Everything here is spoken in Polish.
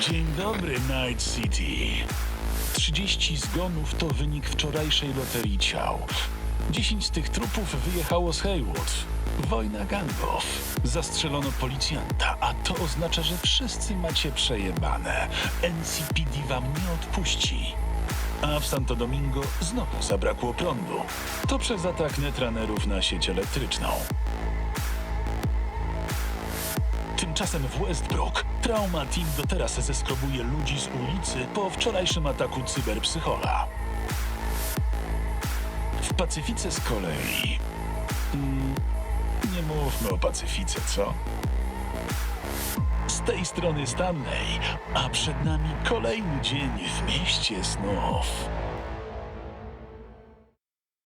Dzień dobry, Night City. 30 zgonów to wynik wczorajszej loterii ciał. 10 z tych trupów wyjechało z Haywood. Wojna gangów. Zastrzelono policjanta, a to oznacza, że wszyscy macie przejebane. NCPD wam nie odpuści. A w Santo Domingo znowu zabrakło prądu. To przez atak netranerów na sieć elektryczną. Tymczasem w Westbrook Trauma Team do teraz zeskrobuje ludzi z ulicy po wczorajszym ataku cyberpsychola. W Pacyfice z kolei... Mm, nie mówmy o Pacyfice, co? Z tej strony Stanley, a przed nami kolejny dzień w mieście snów.